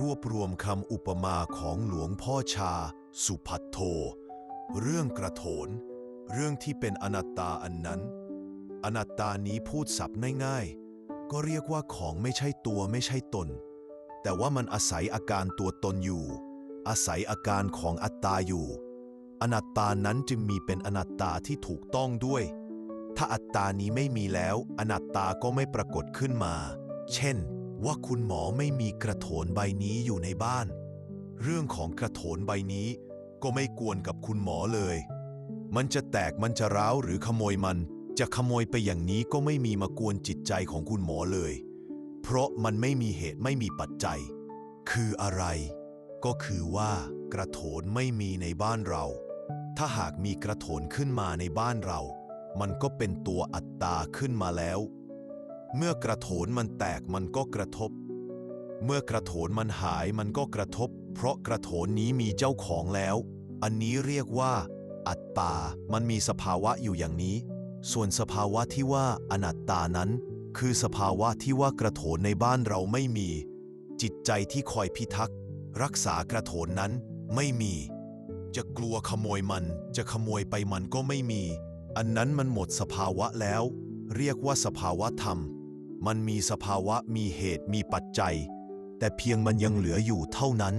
รวบรวมคำอุปมาของหลวงพ่อชา สุพัทโท เรื่องกระโถน เรื่องที่เป็นอนัตตาอันนั้น อนัตตานี้พูดสับง่ายๆ ก็เรียกว่าของไม่ใช่ตัวไม่ใช่ตน แต่ว่ามันอาศัยอาการตัวตนอยู่ อาศัยอาการของอัตตาอยู่ อนัตตานั้นจึงมีเป็นอนัตตาที่ถูกต้องด้วย ถ้าอัตตานี้ไม่มีแล้ว อนัตตาก็ไม่ปรากฏขึ้นมา เช่น ว่าคุณหมอไม่มีกระโถนใบนี้อยู่ในบ้าน เรื่องของกระโถนใบนี้ก็ไม่กวนกับคุณหมอเลย มันจะแตกมันจะร้าวหรือขโมยมัน จะขโมยไปอย่างนี้ก็ไม่มีมากวนจิตใจของคุณหมอเลย เพราะมันไม่มีเหตุไม่มีปัจจัย คืออะไร ก็คือว่ากระโถนไม่มีในบ้านเรา ถ้าหากมีกระโถนขึ้นมาในบ้านเรา มันก็เป็นตัวอัตตาขึ้นมาแล้ว เมื่อกระโถนมันแตกมันก็กระทบ เมื่อกระโถนมันหายมันก็กระทบ เพราะกระโถนนี้มีเจ้าของแล้ว อันนี้เรียกว่า อัตตา มันมีสภาวะอยู่อย่างนี้ ส่วนสภาวะที่ว่าอนัตตานั้น คือสภาวะที่ว่ากระโถนในบ้านเราไม่มี จิตใจที่คอยพิทักษ์ รักษากระโถนนั้นไม่มี จะกลัวขโมยมัน จะขโมยไปมันก็ไม่มี อันนั้นมันหมดสภาวะแล้ว เรียกว่าสภาวะธรรม มันมีสภาวะมีเหตุมีปัจจัย แต่เพียงมันยังเหลืออยู่เท่านั้น